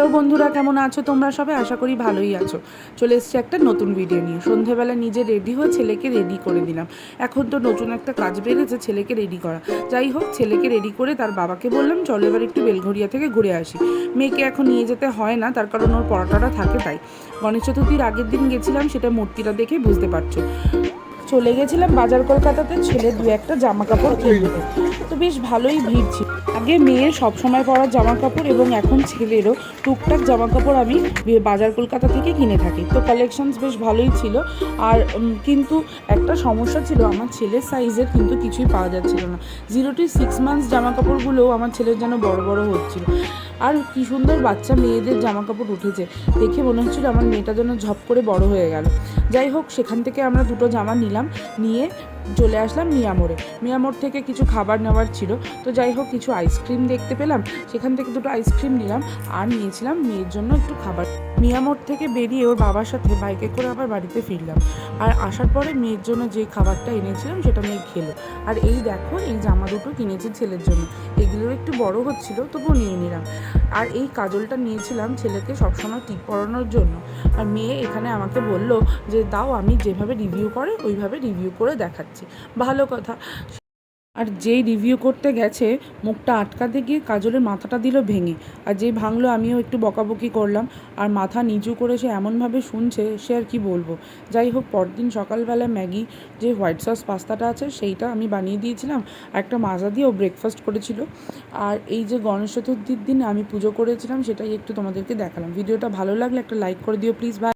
Hello বন্ধুরা, কেমন আছো তোমরা সবাই? আশা করি ভালোই আছো। চলে এসেছি একটা নতুন ভিডিও নিয়ে। সন্ধেবেলা নিজে রেডি হয়ে ছেলেকে রেডি করে দিলাম। এখন তো নতুন একটা কাজ বেড়েছে ছেলেকে রেডি করা। যাই হোক, ছেলেকে রেডি করে তার বাবাকে বললাম, চলো এবার একটু বেলঘরিয়া থেকে ঘুরে আসি। মেয়েকে এখন নিয়ে যেতে হয় না, তার কারণ ওর পড়াটাটা থাকে তাই। গণেশ চতুর্থীর আগের দিন গেছিলাম, সেটা মূর্তিটা দেখে বুঝতে পারছ। চলে গেছিলাম বাজার কলকাতাতে, ছেলে দু একটা জামা কাপড় কিনতে তো বেশ ভালোই ভিড় ছিল। আগে মেয়ের সবসময় পরা জামা কাপড় এবং এখন ছেলেরও টুকটাক জামা কাপড় আমি বাজার কলকাতা থেকে কিনে থাকি। তো কালেকশনস বেশ ভালোই ছিল। আর কিন্তু একটা সমস্যা ছিল, আমার ছেলের সাইজের কিন্তু কিছুই পাওয়া যাচ্ছিল না। জিরো টু সিক্স মান্থস জামা কাপড়গুলোও আমার ছেলের যেন বড় বড় হচ্ছিল। আর কি সুন্দর বাচ্চা মেয়েদের জামা কাপড় উঠেছে। দেখে মনে হচ্ছিল আমার মেয়েটা যেন ঝপ করে বড় হয়ে গেল। যাই হোক, সেখান থেকে আমরা দুটো জামা নিলাম। নিয়ে চলে আসলাম মিয়ামোড়ে মিয়ামোড় থেকে কিছু খাবার নেওয়ার ছিল। তো যাই হোক, কিছু আইসক্রিম দেখতে পেলাম। সেখান থেকে দুটো আইসক্রিম নিলাম আর নিয়েছিলাম মেয়ের জন্য একটু খাবার। মিয়ামোড় থেকে বেরিয়ে ওর বাবার সাথে বাইকে করে আবার বাড়িতে ফিরলাম। আর আসার পরে মেয়ের জন্য যে খাবারটা এনেছিলাম সেটা মেয়ে খেলো। আর এই দেখো, এই জামা দুটো কিনেছি ছেলের জন্য। এগুলো একটু বড় হচ্ছিল, তবুও নিয়ে নিলাম। আর এই কাজলটা নিয়েছিলাম ছেলেকে সবসময় টিপ পরানোর জন্য। আর মেয়ে এখানে আমাকে বলল যে, দাও, আমি যেভাবে রিভিউ করে, ওইভাবে রিভিউ করে দেখাচ্ছি। ভালো কথা। আর যেই রিভিউ করতে গেছে, মুখটা আটকাতে গিয়ে কাজলের মাথাটা দিল ভেঙে। আর যেই ভাঙলো, আমিও একটু বকাবকি করলাম। আর মাথা নিচু করে সে এমনভাবে শুনছে, সে আর কি বলব? যাই হোক, পরদিন সকালবেলা ম্যাগি যে হোয়াইট সস পাস্তাটা আছে, সেইটা আমি বানিয়ে দিয়েছিলাম। আর একটা মাজা দিয়েও ব্রেকফাস্ট করেছিল। আর এই যে গণেশ চতুর্থীর দিন আমি পুজো করেছিলাম, সেটাই একটু তোমাদেরকে দেখালাম। ভিডিওটা ভালো লাগলে একটা লাইক করে দিও প্লিজ ভাই